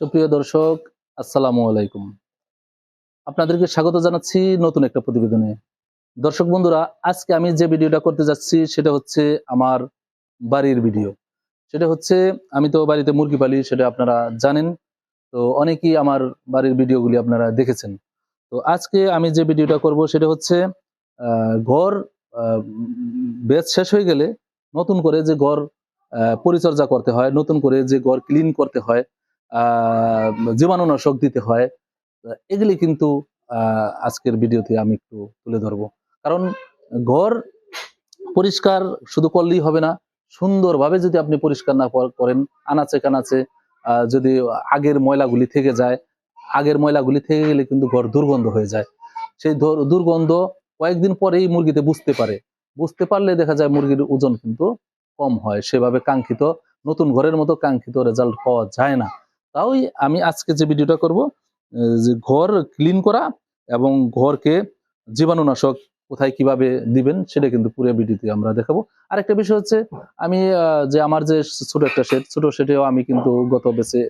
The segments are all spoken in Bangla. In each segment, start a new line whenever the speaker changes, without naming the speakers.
সুপ্রিয় দর্শক, আসসালামু আলাইকুম। আপনাদেরকে স্বাগত জানাচ্ছি নতুন একটা প্রতিবেদনে। দর্শক বন্ধুরা, আজকে আমি যে ভিডিওটা করতে যাচ্ছি, সেটা হচ্ছে আমার বাড়ির ভিডিও। সেটা হচ্ছে, আমি তো বাড়িতে মুরগি পালি, সেটা আপনারা জানেন। তো অনেকেই আমার বাড়ির ভিডিওগুলি আপনারা দেখেছেন। তো আজকে আমি যে ভিডিওটা করব, সেটা হচ্ছে ঘর বেচ শেষ হয়ে গেলে নতুন করে যে ঘর পরিচর্যা করতে হয়, নতুন করে যে ঘর ক্লিন করতে হয় জীবাণুনাশক দিতে হয়। এগুলি কিন্তু আজকের ভিডিওতে আমি একটু তুলে ধরবো। কারণ ঘর পরিষ্কার শুধু করলেই হবে না, সুন্দরভাবে যদি আপনি পরিষ্কার না করেন, আনাচে কানাচে যদি আগের ময়লাগুলি থেকে যায়, আগের ময়লাগুলি থেকে গেলে কিন্তু ঘর দুর্গন্ধ হয়ে যায়। সেই দুর্গন্ধ কয়েকদিন পরেই মুরগিতে বুঝতে পারে। বুঝতে পারলে দেখা যায় মুরগির ওজন কিন্তু কম হয়। সেভাবে কাঙ্ক্ষিত, নতুন ঘরের মতো কাঙ্ক্ষিত রেজাল্ট পাওয়া যায় না। তাই আমি আজকে যে ভিডিওটা করব যে ঘর ক্লিন করা এবং ঘরকে জীবাণুনাশক কোথায় কীভাবে দিবেন, সেটা কিন্তু পুরো ভিডিওতে আমরা দেখাবো। আরেকটা বিষয় হচ্ছে, আমি যে আমার যে ছোট একটা শেড ছোট শেডেও আমি কিন্তু গত বেচে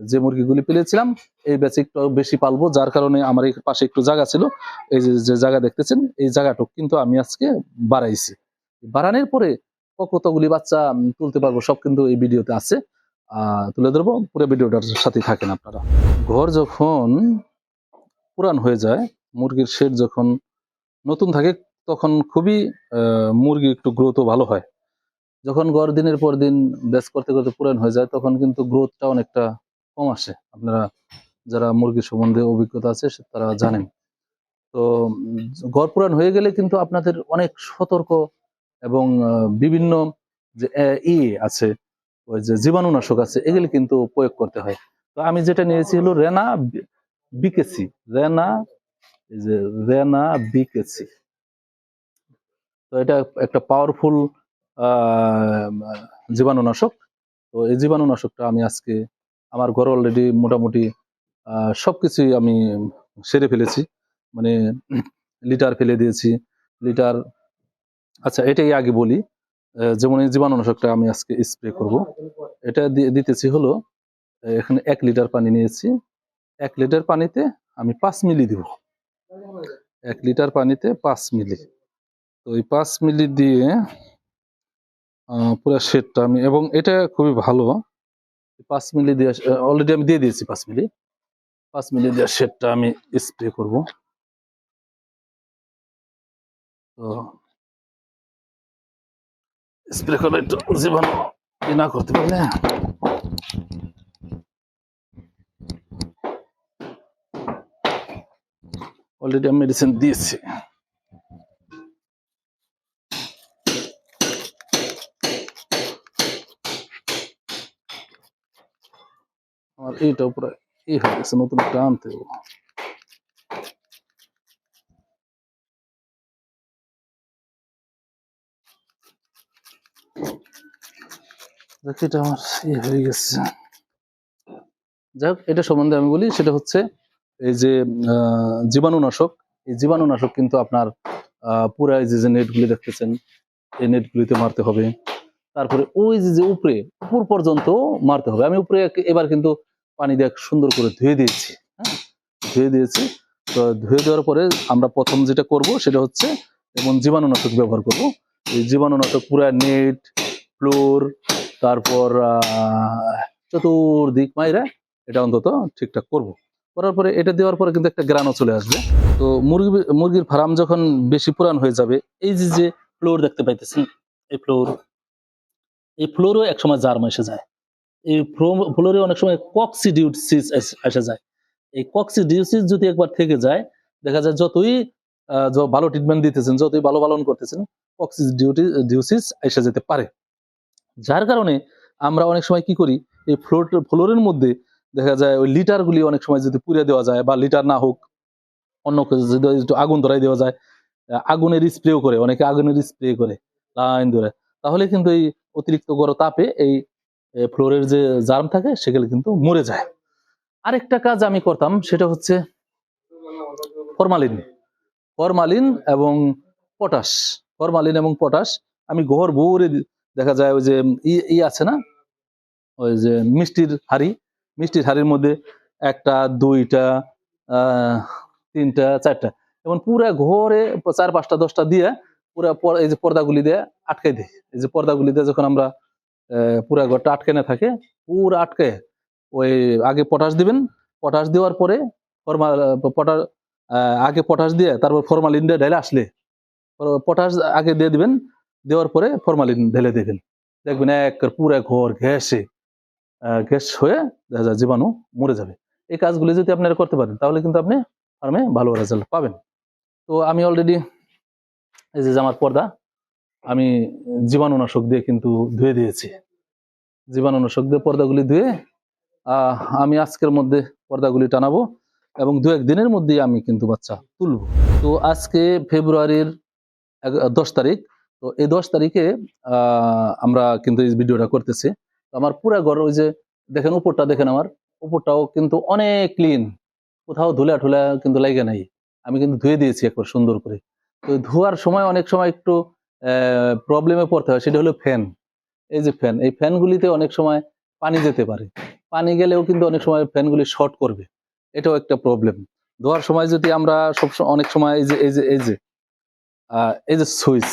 যে মুরগিগুলি পেলেছিলাম, এই বেচে একটু বেশি পালবো, যার কারণে আমার এই পাশে একটু জায়গা ছিল, এই যে জায়গা দেখতেছেন, এই জায়গাটুক কিন্তু আমি আজকে বাড়াইছি। বাড়ানোর পরে কতগুলি বাচ্চা তুলতে পারব সব কিন্তু এই ভিডিওতে আছে। তুলে ধরবো। পুরো ভিডিওটার সাথে থাকেন আপনারা। ঘর যখন পুরান হয়ে যায়, মুরগির শেড যখন নতুন থাকে, তখন খুবই মুরগি একটু গ্রোথও ভালো হয়। যখন গড় দিনের পর দিন ব্যাস করতে করতে পুরান হয়ে যায়, তখন কিন্তু গ্রোথটা অনেকটা কম আসে। আপনারা যারা মুরগি সম্বন্ধে অভিজ্ঞতা আছে তারা জানেন। তো গড় পুরান হয়ে গেলে কিন্তু আপনাদের অনেক সতর্ক এবং বিভিন্ন যে ই আছে ওই যে জীবাণুনাশক আছে, এগুলি কিন্তু প্রয়োগ করতে হয়। তো আমি যেটা নিয়েছি হলো রেনা বিকেসি, রেনা, এই যে রেনা বিকেসি। তো এটা একটা পাওয়ারফুল জীবাণুনাশক। তো এই জীবাণুনাশকটা আমি আজকে আমার ঘরে অলরেডি মোটামুটি সব কিছুই আমি সেরে ফেলেছি। মানে লিটার ফেলে দিয়েছি, লিটার আচ্ছা এটাই আগে বলি। যেমন এই জীবাণুনাশকটা আমি আজকে স্প্রে করব। এটা দিতেছি হলো এখানে এক লিটার পানি নিয়েছি। এক লিটার পানিতে আমি পাঁচ মিলি দিব। এক লিটার পানিতে পাঁচ মিলি। তো এই পাঁচ মিলি দিয়ে পুরো শেডটা আমি, এবং এটা খুবই ভালো। পাঁচ মিলি দিয়ে অলরেডি আমি দিয়ে দিয়েছি পাঁচ মিলি। পাঁচ মিলি দিয়ে শেডটা আমি স্প্রে করব। তো স্প্রে করে একটু জীবাণু না করতে পারলে। অলরেডি আমি মেডিসিন দিয়েছি। আমার এইটা উপরে এই হয়ে গেছে, নতুন একটা এটা আমার ই হয়ে গেছে। যাই এটা সম্বন্ধে আমি বলি, সেটা হচ্ছে এই যে জীবাণুনাশক। এই জীবাণুনাশক কিন্তু আপনার পুরা যে যে নেটগুলি দেখতেছেন, এই নেটগুলিতে মারতে হবে। তারপরে ওই যে যে উপরে, উপর পর্যন্ত মারতে হবে। আমি উপরে এবার কিন্তু পানি দিয়ে সুন্দর করে ধুয়ে দিয়েছি হ্যাঁ? ধুয়ে দিয়েছি। তো ধুয়ে দেওয়ার পরে আমরা প্রথম যেটা করব, সেটা হচ্ছে এবং জীবাণুনাশক ব্যবহার করব। এই জীবাণুনাশক পুরা নেট, ফ্লোর তারপর চতুর্দিক মাইরা এটা অন্তত ঠিকঠাক করব। করার পরে এটা দেওয়ার পরে কিন্তু একটা গ্রানও চলে আসবে। তো মুরগি, মুরগির ফার্ম যখন বেশি পুরান হয়ে যাবে, এই যে যে ফ্লোর দেখতে পাইতেছেন, এই ফ্লোর, এই ফ্লোরও একসময় জার্ম এসে যায়। এই ফ্লোরে অনেক সময় কক্সিডিউসিস এসে যায়। এই কক্সিডিউসিস যদি একবার থেকে যায়, দেখা যায় যতই ভালো ট্রিটমেন্ট দিতেছেন, যতই ভালো পালন করতেছেন কক্সিডিউসিস এসে যেতে পারে। যার কারণে আমরা অনেক সময় কি করি, এই ফ্লোর ফ্লোরের মধ্যে দেখা যায় ওই লিটার গুলি অনেক সময় যদি পুড়ে দেওয়া যায় বা লিটার না হোক, অন্য একটু আগুন ধরাই দেওয়া যায়, আগুনের স্প্রেও করে, অনেকে আগুনের স্প্রে করে, লাইন ধরে। তাহলে কিন্তু এই অতিরিক্ত গরম তাপে এই ফ্লোরের যে জার্ম থাকে সেগুলো কিন্তু মরে যায়। আরেকটা কাজ আমি করতাম সেটা হচ্ছে ফরমালিন ফরমালিন এবং পটাশ ফরমালিন এবং পটাশ আমি ঘর ভরে দেখা যায় ওই যে ই আছে না? ওই যে মিষ্টির হাড়ি। মিষ্টির হাড়ির মধ্যে একটা, দুইটা তিনটা, চারটা। এবং পুরা ঘরে চার পাঁচটা, দশটা দিয়ে পুরা এই যে পর্দাগুলি দিয়ে আটকাই দেয়। এই যে পর্দাগুলি দিয়ে যখন আমরা পুরা ঘরটা আটকে না থাকে, পুরা আটকে। ওই আগে পটাশ দিবেন, পটাশ দেওয়ার পরে ফরমা, পটাশ আগে পটাশ দিয়ে তারপর ফরমালিন দিয়ে ঢেলে আসলে। পটাশ আগে দিয়ে দিবেন দেওয়ার পরে ফরমালিন ঢেলে দিবেন দেখবেন এক পুরা ঘর আহ, গ্যাস হয়ে দেখা যায় জীবাণু মরে যাবে। এই কাজগুলি যদি আপনারা করতে পারেন তাহলে কিন্তু আপনি ফার্মে ভালো রেজাল্ট পাবেন। তো আমি অলরেডি এই যে জামার পর্দা আমি জীবাণুনাশক দিয়ে কিন্তু ধুয়ে দিয়েছি। জীবাণুনাশক দিয়ে পর্দাগুলি ধুয়ে আমি আজকের মধ্যে পর্দাগুলি টানাবো এবং দু এক দিনের মধ্যেই আমি কিন্তু বাচ্চা তুলব। তো আজকে ফেব্রুয়ারির দশ তারিখ তো এই দশ তারিখে আমরা কিন্তু এই ভিডিওটা করতেছি। তো আমার পুরা ঘর ওই যে, দেখেন উপরটা দেখেন আমার, উপরটাও কিন্তু অনেক ক্লিন কোথাও ধুলা ঠুলা কিন্তু লাগে নাই। আমি কিন্তু ধুয়ে দিয়েছি একবার সুন্দর করে। তো ধোয়ার সময় অনেক সময় একটু প্রবলেমে পড়তে হয়, সেটা হলো ফ্যান এই যে ফ্যান এই ফ্যানগুলিতে অনেক সময় পানি যেতে পারে। পানি গেলেও কিন্তু অনেক সময় ফ্যানগুলি শর্ট করবে। এটাও একটা প্রবলেম ধোয়ার সময় যদি আমরা সব অনেক সময় এই যে এই যে এই যে এই যে সুইচ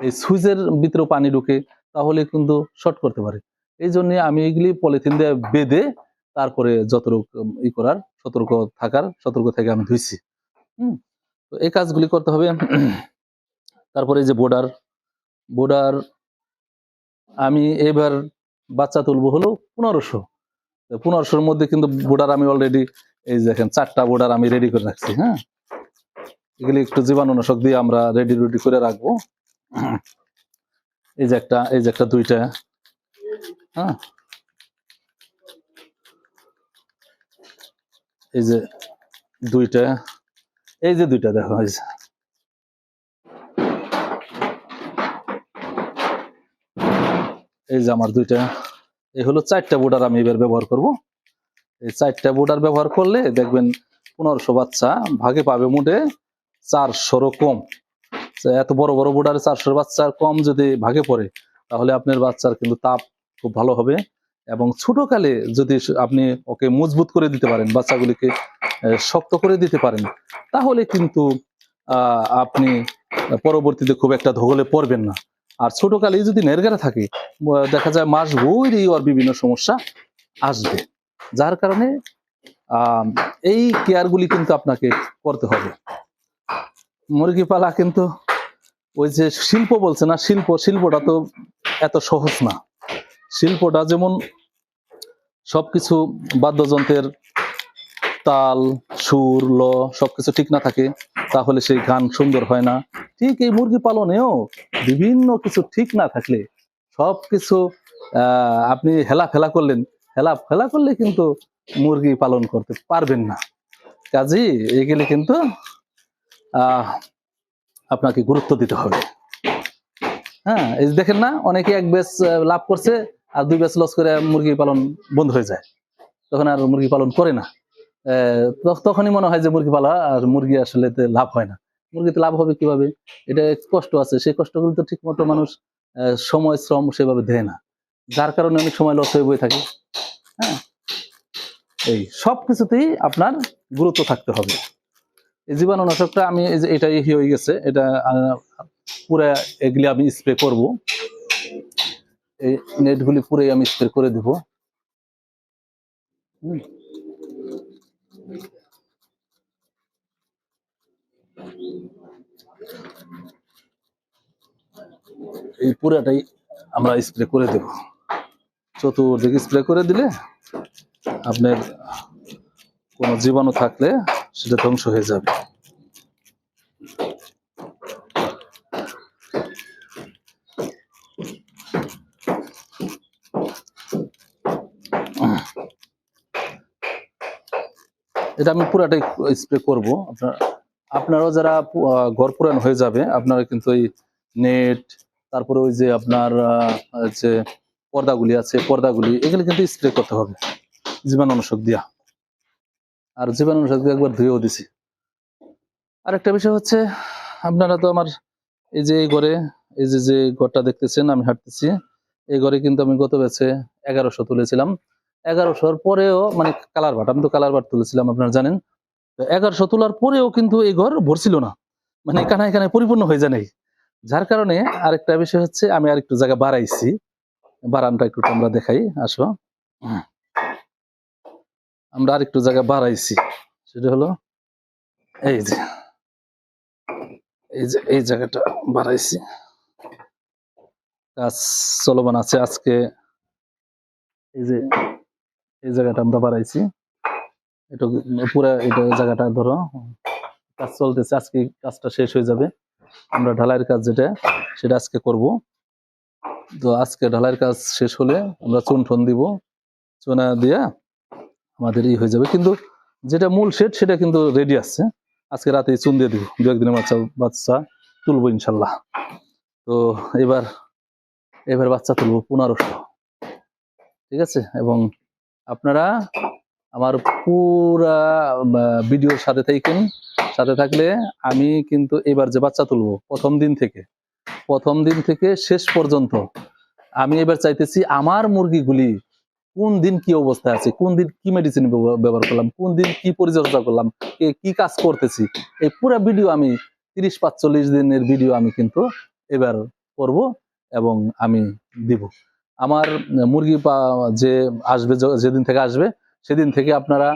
এই সুইচের ভিতরেও পানি ঢুকে তাহলে কিন্তু শর্ট করতে পারে। এই জন্য আমি এগুলি পলিথিন দিয়ে বেঁধে তারপরে যতটুক ই করার, সতর্ক থাকার, সতর্ক থেকে আমি ধুইছি। হুম, তো এই কাজগুলি করতে হবে। তারপরে যে বোর্ডার বোর্ডার আমি এবার বাচ্চা তুলবো হলো পনেরোশো। পনেরোশোর মধ্যে কিন্তু বোর্ডার আমি অলরেডি এই দেখেন চারটা বোর্ডার আমি রেডি করে রাখছি হ্যাঁ? এগুলি একটু জীবাণুনাশক দিয়ে আমরা রেডি রেডি করে রাখব। এই যে একটা, এই যে একটা দুইটা হ্যাঁ? এই যে দুইটা, এই যে দুইটা দেখো, এই যে। এই যে আমার দুইটা, এই হলো চারটা বোর্ডার আমি এবার ব্যবহার করব। এই চারটা বোর্ডার ব্যবহার করলে দেখবেন পনেরোশো বাচ্চা ভাগে পাবে মোটে চারশোরও কম। এত বড় বড় বোর্ডারে চারশোর বাচ্চার কম যদি ভাগে পড়ে, তাহলে আপনার বাচ্চার কিন্তু তাপ খুব ভালো হবে। এবং ছোটকালে যদি আপনি ওকে মজবুত করে দিতে পারেন, বাচ্চাগুলিকে শক্ত করে দিতে পারেন, তাহলে কিন্তু আপনি পরবর্তীতে খুব একটা ধগলে পড়বেন না। আর ছোটকালে যদি নেরগারে থাকে দেখা যায় মাস বইরই ওর বিভিন্ন সমস্যা আসবে। যার কারণে এই কেয়ারগুলি কিন্তু আপনাকে করতে হবে। মুরগি পালা কিন্তু ওই যে শিল্প বলছে না, শিল্প, শিল্পটা তো এত সহজ না। শিল্পটা যেমন সবকিছু বাদ্যযন্ত্রের তাল, সুর, ল সবকিছু ঠিক না থাকে, তাহলে সেই গান সুন্দর হয় না। ঠিক এই মুরগি পালনেও বিভিন্ন কিছু ঠিক না থাকলে, সবকিছু, আহ, আপনি হেলা ফেলা করলেন, হেলা ফেলা করলে কিন্তু মুরগি পালন করতে পারবেন না। কাজী এগুলি কিন্তু আপনাকে গুরুত্ব দিতে হবে। হ্যাঁ এই দেখেন না, অনেকে এক বেশ লাভ করছে আর দুই বেশ লস করে মুরগি পালন বন্ধ হয়ে যায়। তখন আর মুরগি পালন করে না। তখনই মনে হয় যে মুরগি পালা আর মুরগি আসলে লাভ হয় না। মুরগিতে লাভ হবে কীভাবে? এটা কষ্ট আছে। সেই কষ্টগুলো তো ঠিক মতো মানুষ সময়, শ্রম সেভাবে দেয় না। যার কারণে অনেক সময় লস হয়ে বয়ে থাকে। হ্যাঁ এই সব কিছুতেই আপনার গুরুত্ব থাকতে হবে। জীবাণুনাশকটা আমি এটা হয়ে গেছে, এটা পুরা এগুলি আমি স্প্রে করব এই নেটগুলি পুরোই আমি স্প্রে করে দেব। এই পুরাটাই আমরা স্প্রে করে দেব চতুর্দিকে স্প্রে করে দিলে আপনার কোনো জীবাণু থাকলে সেটা ধ্বংস হয়ে যাবে। এটা আমি পুরাটাই স্প্রে করব। আপনার আপনারাও যারা ঘর পুরান হয়ে যাবে আপনারা কিন্তু ওই নেট তারপরে ওই যে আপনার যে পর্দাগুলি আছে, পর্দাগুলি, এগুলি কিন্তু স্প্রে করতে হবে। জীবাণুনাশক দিয়া। আর জীবাণুনাশক একবার ধুয়েও দিছি। আরেকটা বিষয় হচ্ছে, আপনারা তো আমার এই যে এই ঘরে, এই যে যে ঘরটা দেখতেছেন, আমি হাঁটতেছি। এই ঘরে কিন্তু আমি গত বেছে এগারোশো তুলেছিলাম। এগারোশোর পরেও মানে কালার বাট, আমি তো কালার বাট তুলেছিলাম, আপনারা জানেন। তো এগারোশো তোলার পরেও কিন্তু এই ঘর ভরছিল না। মানে কানায় কানায় পরিপূর্ণ হয়ে যায় যার কারণে আরেকটা বিষয় হচ্ছে, আমি আর আরেকটু জায়গা বাড়াইছি। বারানটা একটু আমরা দেখাই, আসো। আমরা আরেকটু জায়গা বাড়াইছি। সেটা হলো এই যে এই যে, এই জায়গাটা বাড়াইছি। কাজ চলমান আছে আজকে। এই যে, এই জায়গাটা আমরা বাড়াইছি। এটা পুরো এটা জায়গাটা ধরো, কাজ চলতেছে, আজকে কাজটা শেষ হয়ে যাবে। আমরা ঢালাইয়ের কাজ যেটা, সেটা আজকে করব। তো আজকে ঢালাইয়ের কাজ শেষ হলে আমরা চুন ঠন দিব। চুনা দিয়া আমাদের ই হয়ে যাবে। কিন্তু যেটা মূল শেড সেটা কিন্তু রেডি আছে আজকে রাতে চুন দিয়ে দিব। দু একদিনের বাচ্চা বাচ্চা তুলবো ইনশাল্লাহ। তো এবার এবার বাচ্চা তুলবো পনেরোশো। ঠিক আছে? এবং আপনারা আমার পুরা ভিডিওর সাথে থাকেন। সাথে থাকলে আমি কিন্তু এবার যে বাচ্চা তুলবো, প্রথম দিন থেকে, প্রথম দিন থেকে শেষ পর্যন্ত, আমি এবার চাইতেছি আমার মুরগিগুলি কোন দিন কি অবস্থায় আছে? কোন দিন কি মেডিসিন ব্যবহার করলাম? কোন দিন কি পরিচর্যা করলাম? কে কাজ করতেছি? এই পুরো ভিডিও আমি, তিরিশ পাঁচচল্লিশ দিনের ভিডিও আমি কিন্তু এবার করব এবং আমি দিব। আমার মুরগি যে আসবে যেদিন থেকে আসবে, সেদিন থেকে আপনারা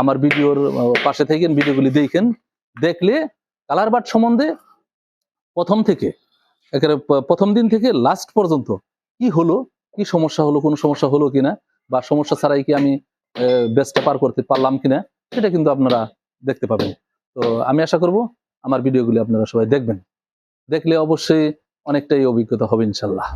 আমার ভিডিওর পাশে থাকেন ভিডিওগুলি দেখেন। দেখলে কালার বাট সম্বন্ধে প্রথম থেকে, একেবারে প্রথম দিন থেকে লাস্ট পর্যন্ত কি হলো, কি সমস্যা হলো, কোনো সমস্যা হলো কিনা বা সমস্যা ছাড়াই কি আমি বেস্টটা পার করতে পারলাম কিনা, সেটা কিন্তু আপনারা দেখতে পাবেন। তো আমি আশা করব আমার ভিডিওগুলি আপনারা সবাই দেখবেন। দেখলে অবশ্যই অনেকটাই অভিজ্ঞতা হবে ইনশাল্লাহ।